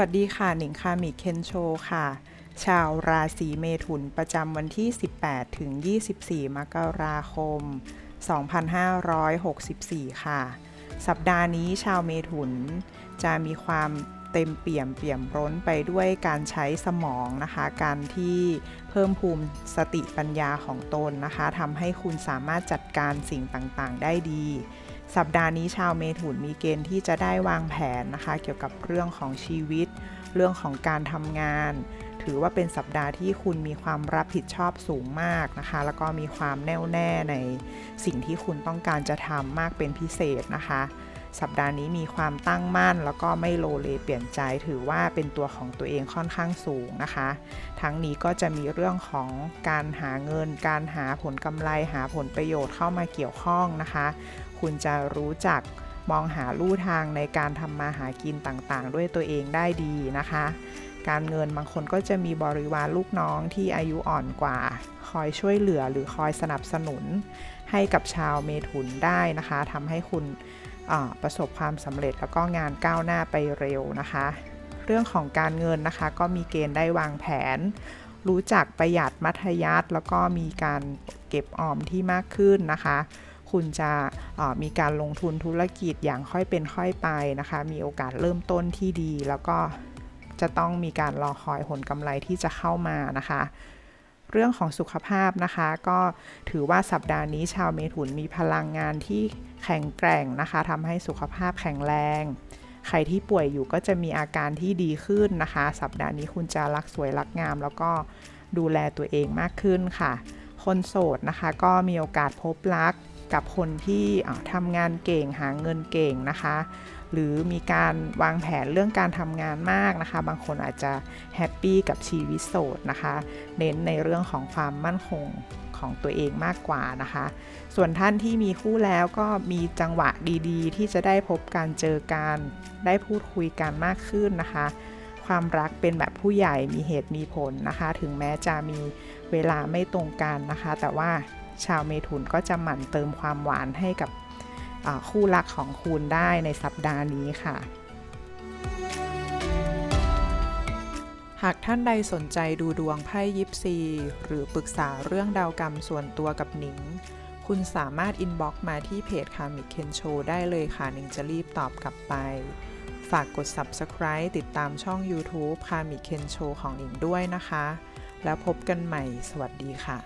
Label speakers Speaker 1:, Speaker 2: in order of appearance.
Speaker 1: วัสดีค่ะ หนิงคามิเคนโชค่ะ ชาวราศีเมถุนประจำวันที่ 18 ถึง 24 มกราคม 2564 ค่ะ สัปดาห์นี้ชาวเมถุนจะมีความเต็มเปี่ยมเปี่ยมร้นไปด้วยการใช้สมองนะคะ การที่เพิ่มภูมิสติปัญญาของตนนะคะทำให้คุณสามารถจัดการสิ่งต่างๆ ได้ดี สัปดาห์นี้ชาวเมถุนมีเกณฑ์ที่จะได้วางแผนนะคะ เกี่ยวกับเรื่องของชีวิต เรื่องของการทำงาน ถือว่าเป็นสัปดาห์ที่คุณมีความรับผิดชอบสูงมากนะคะ แล้วก็มีความแน่วแน่ในสิ่งที่คุณต้องการจะทำมากเป็นพิเศษนะคะ สัปดาห์นี้มีความตั้งมั่น แล้วก็ไม่โลเลเปลี่ยนใจถือว่าเป็นตัวของตัวเองค่อนข้างสูงนะคะ ทั้งนี้ก็จะมีเรื่องของการหาเงิน การหาผลกำไรหาผลประโยชน์เข้ามาเกี่ยวข้องนะคะ คุณจะรู้จักมองหาลู่ทางในการทำมาหากินต่างๆ ด้วยตัวเองได้ดีนะคะ การเงินบางคนก็จะมีบริวารลูกน้องที่อายุอ่อนกว่า คอยช่วยเหลือหรือคอยสนับสนุนให้กับชาวเมถุนได้นะคะทำให้คุณ ประสบความสำเร็จแล้วก็งานก้าวหน้าไปเร็วนะคะ เรื่องของการเงินนะคะ ก็มีเกณฑ์ได้วางแผน รู้จักประหยัดมัธยัติแล้วก็มีการเก็บออมที่มากขึ้นนะคะ คุณจะมีการลงทุนธุรกิจอย่างค่อยเป็นค่อยไปนะคะ มีโอกาสเริ่มต้นที่ดี แล้วก็จะต้องมีการรอคอยผลกำไรที่จะเข้ามานะคะ เรื่องของสุขภาพนะคะ ก็ถือว่าสัปดาห์นี้ชาวเมถุนมีพลังงานที่แข็งแกร่งนะคะทำให้สุขภาพแข็งแรง ใครที่ป่วยอยู่ก็จะมีอาการที่ดีขึ้นนะคะ สัปดาห์นี้คุณจะรักสวยรักงาม แล้วก็ดูแลตัวเองมากขึ้นค่ะ คนโสดนะคะ ก็มีโอกาสพบรัก กับคนที่ทำงานเก่งหาเงินเก่งนะคะ หรือมีการวางแผนเรื่องการทำงานมากนะคะ บางคนอาจจะแฮปปี้กับชีวิตโสดนะคะ เน้นในเรื่องของความมั่นคงของตัวเองมากกว่านะคะ ส่วนท่านที่มีคู่แล้วก็มีจังหวะดีๆ ที่จะได้พบการเจอกันได้พูดคุยกันมากขึ้นนะคะ ความรักเป็นแบบผู้ใหญ่มีเหตุมีผลนะคะ ถึงแม้จะมีเวลาไม่ตรงกันนะคะ แต่ว่า ชาวเมถุนก็จะหมั่นเติมความหวานให้กับคู่รักของคุณได้ในสัปดาห์นี้ค่ะ หากท่านใดสนใจดูดวงไพ่ยิปซี หรือปรึกษาเรื่องดาวกรรมส่วนตัวกับหนิง คุณสามารถอินบ็อกซ์มาที่เพจคามิเคนโชได้เลยค่ะหนิงจะรีบตอบกลับไป ฝากกด Subscribe ติดตามช่อง YouTube คามิเคนโชของหนิงด้วยนะคะ แล้วพบกันใหม่ สวัสดีค่ะ